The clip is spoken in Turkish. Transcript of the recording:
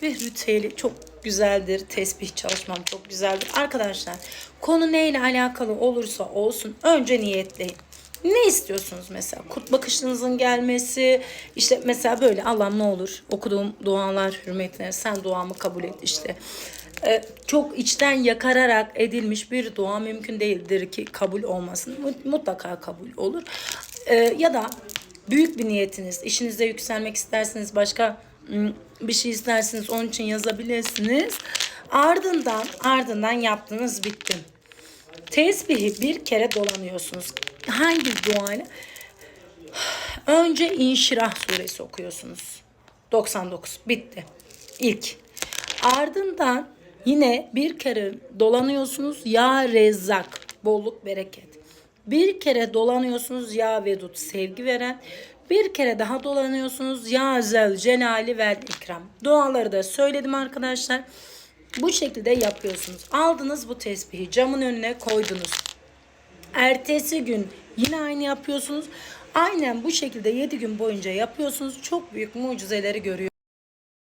tesbih ritüeli çok güzeldir. Tesbih çalışmam çok güzeldir. Arkadaşlar konu neyle alakalı olursa olsun önce niyetleyin. Ne istiyorsunuz mesela? Kut bakışınızın gelmesi, işte mesela böyle Allah'ım ne olur okuduğum dualar hürmetine sen duamı kabul et işte. Ee, çok içten yakararak edilmiş bir dua mümkün değildir ki kabul olmasın. Mut- Mutlaka kabul olur. Ee, ya da büyük bir niyetiniz, işinizde yükselmek istersiniz, başka bir şey istersiniz, onun için yazabilirsiniz. Ardından, ardından yaptığınız bitti. Tesbihi bir kere dolanıyorsunuz. Hangi duayla? Önce İnşirah suresi okuyorsunuz. 99 bitti. İlk. Ardından yine bir kere dolanıyorsunuz ya Rezzak bolluk bereket. Bir kere dolanıyorsunuz ya Vedut sevgi veren. Bir kere daha dolanıyorsunuz ya Zel Celali vel ikram. Duaları da söyledim arkadaşlar. Bu şekilde yapıyorsunuz. Aldınız bu tesbihi camın önüne koydunuz. Ertesi gün yine aynı yapıyorsunuz. Aynen bu şekilde 7 gün boyunca yapıyorsunuz. Çok büyük mucizeleri görüyorsunuz.